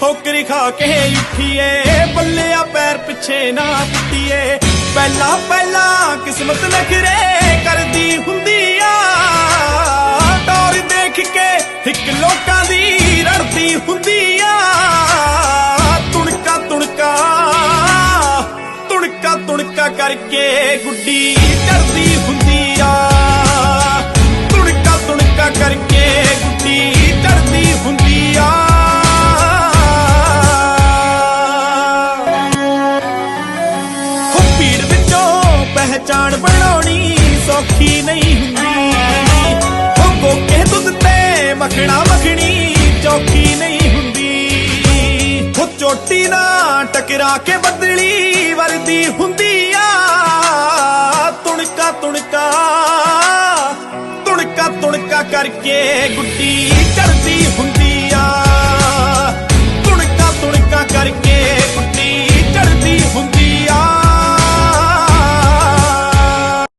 ਠੋਕਰੀ ਖਾ ਕੇ ਉੱਠੀਏ। ਬੱਲਿਆ, ਪੈਰ ਪਿੱਛੇ ਨਾ ਪੁੱਟੀਏ। ਪਹਿਲਾਂ ਪਹਿਲਾਂ ਕਿਸਮਤ ਨਖਰੇ ਕਰਦੀ ਹੁੰਦੀ ਆ। ਟੌਰ ਦੇਖ ਕੇ ਇੱਕ ਲੋਕਾਂ ਦੀ ਰੜਦੀ ਹੁੰਦੀ ਆ। ਤੁਣਕਾ ਤੁਣਕਾ ਤੁਣਕਾ ਤੁਣਕਾ ਕਰਕੇ ਗੁੱਡੀ ਕਰਦੀ ਹੁੰਦੀ ਪਹਿਚਾਣ ਬਣਾਉਣੀ ਸੌਖੀ ਨਹੀਂ ਹੁੰਦੀ। ਉਹ ਗੋਕੇ ਦੁੱਧ ਤੇ ਮੱਖਣਾ ਮੱਖਣੀ ਚੌਕੀ ਨਹੀਂ ਹੁੰਦੀ। ਹੋ ਚੋਟੀ ਨਾ ਟਕਰਾ ਕੇ ਬਦਲੀ ਵਰਦੀ ਹੁੰਦੀ ਆ। ਤੁਣਕਾ ਤੁਣਕਾ ਤੁਣਕਾ ਤੁਣਕਾ ਕਰਕੇ ਗੁੱਡੀ